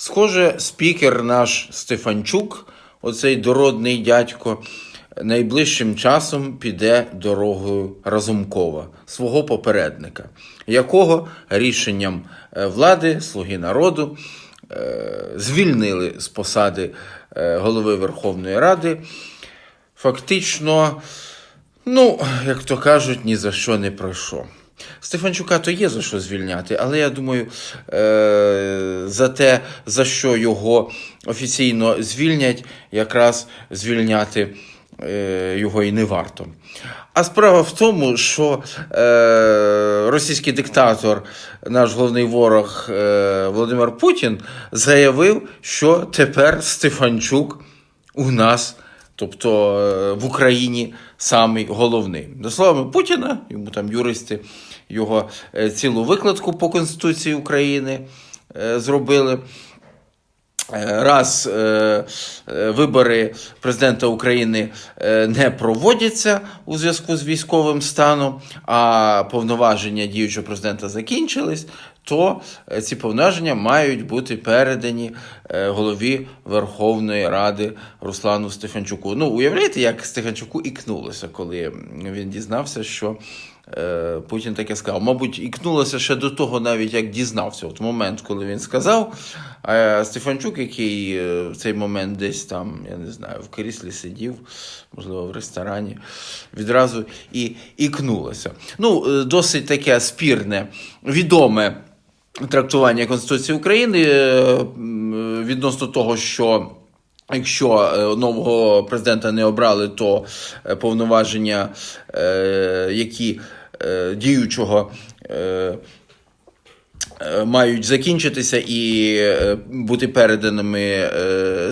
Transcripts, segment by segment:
Схоже, спікер наш Стефанчук, оцей дородний дядько, найближчим часом піде дорогою Разумкова, свого попередника, якого рішенням е, влади, слуги народу, е, звільнили з посади е, голови Верховної Ради. Фактично, ну, як то кажуть, ні за що не про що. Стефанчука то є за що звільняти, але я думаю, е- за те, за що його офіційно звільнять, якраз звільняти е- його і не варто. А справа в тому, що е- російський диктатор, наш головний ворог Володимир Путін, заявив, що тепер Стефанчук у нас тобто е, в Україні самий головний. За словами Путіна, йому там юристи його е, цілу викладку по Конституції України е, зробили. Раз вибори президента України не проводяться у зв'язку з військовим станом, а повноваження діючого президента закінчились, то е, ці повноваження мають бути передані е, голові Верховної Ради Руслану Стефанчуку. Ну, уявляєте, як Стефанчуку ікнулося, коли він дізнався, що Е, Путін таке сказав. Мабуть, ікнулося ще до того, навіть як дізнався. От момент, коли він сказав. А Стефанчук, який в цей момент десь там, я не знаю, в кріслі сидів, можливо, в ресторані, відразу і ікнулося. Ну, досить таке спірне, відоме трактування Конституції України е, відносно того, що. Якщо е, нового президента не обрали, то е, повноваження, які діючого мають закінчитися і бути переданими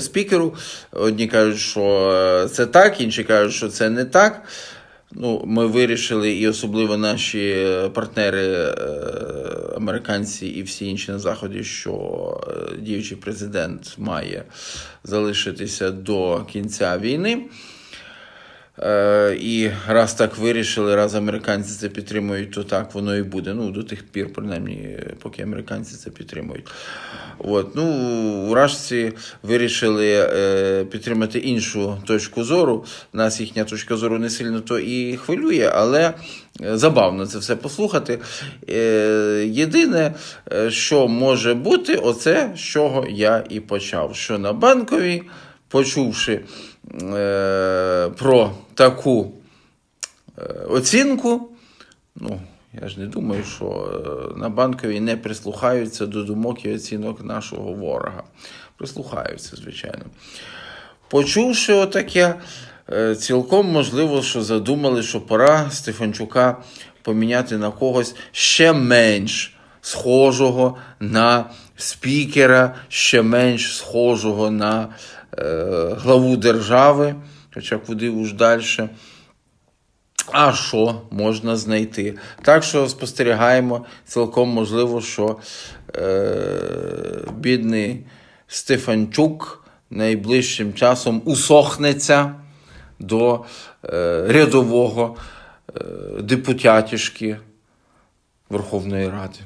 спікеру. Одні кажуть, що це так, інші кажуть, що це не так. Ну, ми вирішили, і особливо наші е, партнери, е, американці і всі інші на заході, що е, діючий президент має залишитися до кінця війни. Е, і раз так вирішили, раз американці це підтримують, то так воно і буде. Ну, до тих пір, принаймні, поки американці це підтримують. От. Ну, уражці вирішили е, підтримати іншу точку зору. Нас їхня точка зору не сильно то і хвилює, але е, забавно це все послухати. Е, єдине, е, що може бути, оце з чого я і почав. Що на банковій, почувши е, про таку е, оцінку, ну, я ж не думаю, що е, на банковій не прислухаються до думок і оцінок нашого ворога. Прислухаються, звичайно. Почувши отаке, е, цілком можливо, що задумали, що пора Стефанчука поміняти на когось ще менш схожого на спікера, ще менш схожого на е, главу держави, хоча куди уж далі. А що можна знайти? Так що спостерігаємо, цілком можливо, що е, бідний Стефанчук найближчим часом усохнеться до е, рядового е, депутатішки Верховної Ради.